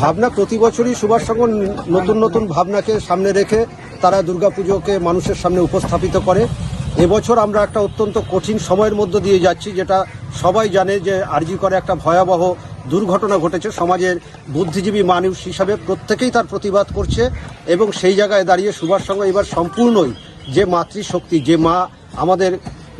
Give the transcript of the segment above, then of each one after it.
ভাবনা প্রতি বছরই সুভাষ সংঘ নতুন নতুন ভাবনাকে সামনে রেখে তারা দুর্গাপুজোকে মানুষের সামনে উপস্থাপিত করে। এবছর আমরা একটা অত্যন্ত কঠিন সময়ের মধ্য দিয়ে যাচ্ছি, যেটা সবাই জানে যে আরজি করে একটা ভয়াবহ দুর্ঘটনা ঘটেছে। সমাজের বুদ্ধিজীবী মানুষ হিসাবে প্রত্যেকেই তার প্রতিবাদ করছে এবং সেই জায়গায় দাঁড়িয়ে সুভাষ সংঘ এবার সম্পূর্ণই যে মাতৃশক্তি, যে মা আমাদের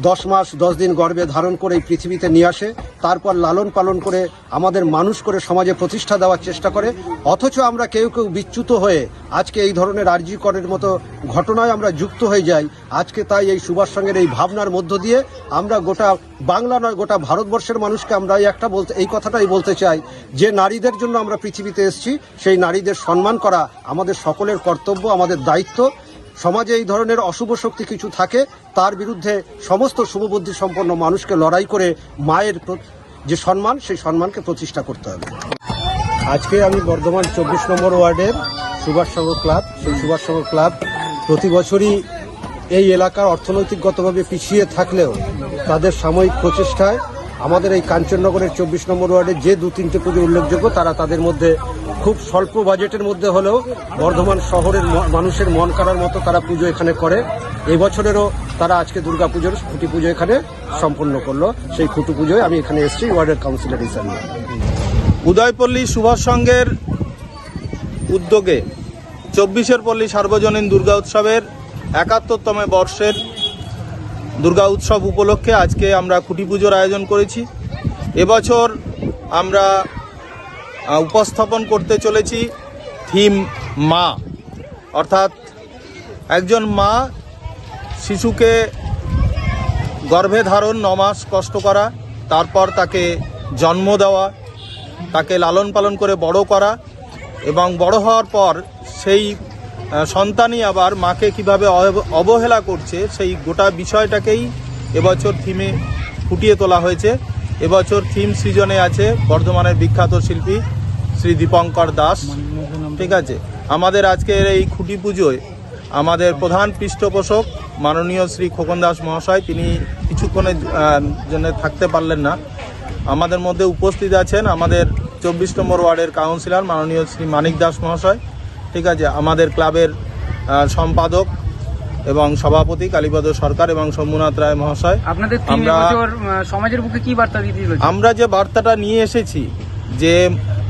দশ মাস, দশ দিন গর্বে ধারণ করে এই পৃথিবীতে নিয়ে আসে, তারপর লালন পালন করে আমাদের মানুষ করে সমাজে প্রতিষ্ঠা দেওয়ার চেষ্টা করে, অথচ আমরা কেউ কেউ বিচ্যুত হয়ে আজকে এই ধরনের আর্জি করের মতো ঘটনায় আমরা যুক্ত হয়ে যাই, আজকে তাই এই সুভাষ সঙ্গের এই ভাবনার মধ্য দিয়ে আমরা গোটা বাংলা নয়, গোটা ভারতবর্ষের মানুষকে আমরা এই একটা বলতে, এই কথাটাই বলতে চাই, যে নারীদের জন্য আমরা পৃথিবীতে এসেছি, সেই নারীদের সম্মান করা আমাদের সকলের কর্তব্য, আমাদের দায়িত্ব সমাজে এই ধরনের অশুভ শক্তি কিছু থাকে, তার বিরুদ্ধে সমস্ত শুভবুদ্ধি সম্পন্ন মানুষকে লড়াই করে মায়ের যে সম্মান, সেই সম্মানকে প্রতিষ্ঠা করতে হবে। আজকে আমি বর্ধমান চব্বিশ নম্বর ওয়ার্ডের সুভাষ ক্লাব, সেই সুভাষ ক্লাব প্রতি বছরই এই এলাকার অর্থনৈতিকগতভাবে পিছিয়ে থাকলেও তাদের সাময়িক প্রচেষ্টায় আমাদের এই কাঞ্চননগরের চব্বিশ নম্বর ওয়ার্ডে যে দু তিনটে পুজো উল্লেখযোগ্য, তারা তাদের মধ্যে খুব স্বল্প বাজেটের মধ্যে হলেও বর্ধমান শহরের মানুষের মন কাড়ার মতো তারা পুজো এখানে করে। এবছরেরও তারা আজকে দুর্গা পুজোর খুঁটি পুজো এখানে সম্পন্ন করল। সেই খুঁটি পুজোয় আমি এখানে এসেছি, ওয়ার্ডের কাউন্সিলর হিসাবে। উদয়পল্লী সুভাষ সংঘের উদ্যোগে চব্বিশের পল্লী সার্বজনীন দুর্গা উৎসবের একাত্তরতম বর্ষের দুর্গা উৎসব উপলক্ষে আজকে আমরা খুঁটি পুজোর আয়োজন করেছি। এবছর আমরা উপস্থাপন করতে চলেছি থিম মা। অর্থাৎ একজন মা শিশুকে গর্ভে ধারণ ন মাস কষ্ট করা, তারপর তাকে জন্ম দেওয়া, তাকে লালন পালন করে বড় করা এবং বড় হওয়ার পর সেই সন্তানই আবার মাকে কীভাবে অব- অবহেলা করছে সেই গোটা বিষয়টাকেই এবছর থিমে ফুটিয়ে তোলা হয়েছে। এবছর থিম সৃজনে আছে বর্ধমানের বিখ্যাত শিল্পী শ্রী দীপঙ্কর দাস। ঠিক আছে? আমাদের আজকের এই খুঁটি পুজোয় আমাদের প্রধান পৃষ্ঠপোষক মাননীয় শ্রী খোকন দাস মহাশয়, তিনি কিছুক্ষণের জন্য থাকতে পারলেন না। আমাদের মধ্যে উপস্থিত আছেন আমাদের চব্বিশ নম্বর ওয়ার্ডের কাউন্সিলর মাননীয় শ্রী মানিক দাস মহাশয়। ঠিক আছে? আমাদের ক্লাবের সম্পাদক এবং সভাপতি কালীপদ সরকার এবং শম্ভুনাথ রায় মহাশয়। আপনাদের আমরা- সমাজের বুকে কি বার্তা দিতে আমরা যে বার্তাটা নিয়ে এসেছি যে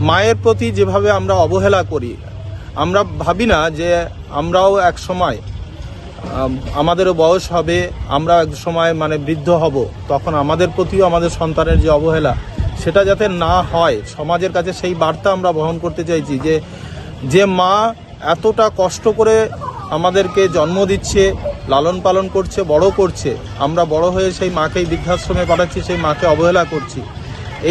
মায়ের প্রতি যেভাবে আমরা অবহেলা করি আমরা ভাবি না যে আমরাও এক সময় আমাদেরও বয়স হবে আমরা এক সময় মানে বৃদ্ধ হব তখন আমাদের প্রতিও আমাদের সন্তানের যে অবহেলা সেটা যাতে না হয় সমাজের কাছে সেই বার্তা আমরা বহন করতে চাইছি যে যে মা এতটা কষ্ট করে আমাদেরকে জন্ম দিচ্ছে লালন পালন করছে বড় করছে। আমরা বড় হয়ে সেই মাকেই বৃদ্ধাশ্রমে পাঠাচ্ছি সেই মাকে অবহেলা করছি।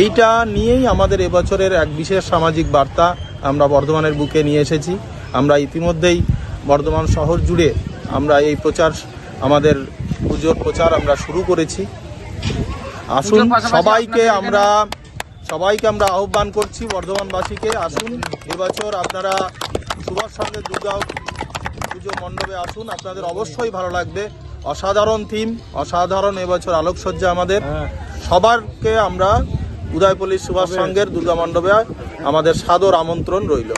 এইটা নিয়েই আমাদের এবছরের এক বিশেষ সামাজিক বার্তা আমরা বর্ধমানের বুকে নিয়ে এসেছি। আমরা ইতিমধ্যেই বর্ধমান শহর জুড়ে আমরা এই প্রচার আমাদের পুজোর প্রচার আমরা শুরু করেছি। আসুন সবাইকে আমরা সবাইকে আমরা আহ্বান করছি বর্ধমানবাসীকে। আসুন এবছর আপনারা সুভাষ সঙ্গে দুর্গা পুজো মণ্ডপে আসুন আপনাদের অবশ্যই ভালো লাগবে। অসাধারণ থিম অসাধারণ এবছর আলোকসজ্জা আমাদের। সবারকে আমরা উদয়পল্লী সুভাষ সংঘের দুর্গা মণ্ডপে আমাদের সাদর আমন্ত্রণ রইল।